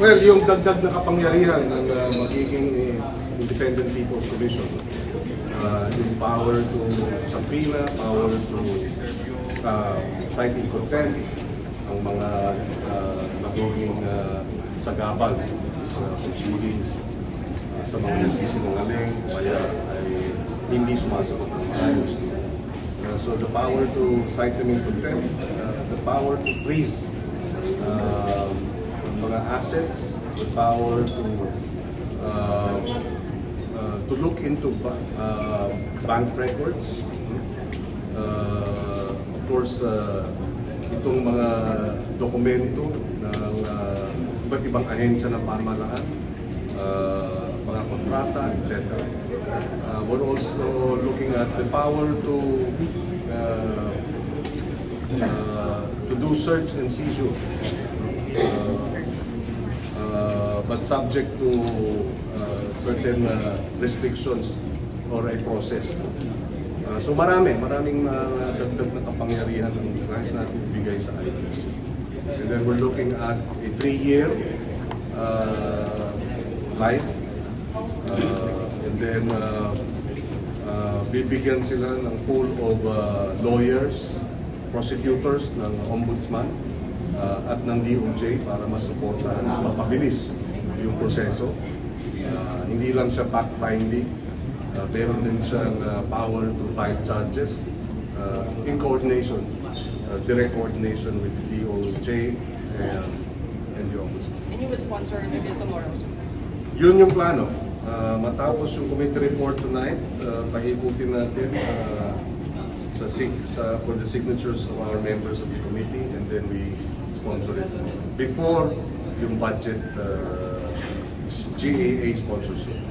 Well, yung dagdag na kapangyarihan ng uh, magiging eh, Independent People's Commission, uh, yung power to subpoena, power to uh, fight in contempt, ang mga uh, nagiging uh, sagabal sa proceedings, uh, sa mga nagsisinungaling, kaya ay hindi sumasagot ng maayos. Uh, so the power to cite them in contempt, uh, the power to freeze um, mga assets, the power to uh, uh, to look into uh, bank records. Uh, of course, uh, itong mga dokumento ng uh, iba't ibang ahensya ng pamahalaan, uh, mga kontrata, etc. Uh, we're also looking at the power to uh, uh, to do search and seizure. But subject to uh, certain uh, restrictions or a process. Uh, so marami, maraming uh, dagdag na kapangyarihan ang nais natin ibigay sa ITC. And then we're looking at a three-year uh, life. Uh, and then uh, uh, bibigyan sila ng pool of uh, lawyers, prosecutors ng ombudsman uh, at ng DOJ para masuportahan at mapabilis yung proseso. Uh, hindi lang siya fact-finding, uh, meron din siyang uh, power to file charges uh, in coordination, uh, direct coordination with the DOJ and, and the ombudsman. And you would sponsor the bill tomorrow, sir? Yun yung plano. Uh, matapos yung committee report tonight, uh, paikutin natin uh, sa, sig- sa for the signatures of our members of the committee and then we sponsor it before yung budget uh, GAA sponsorship.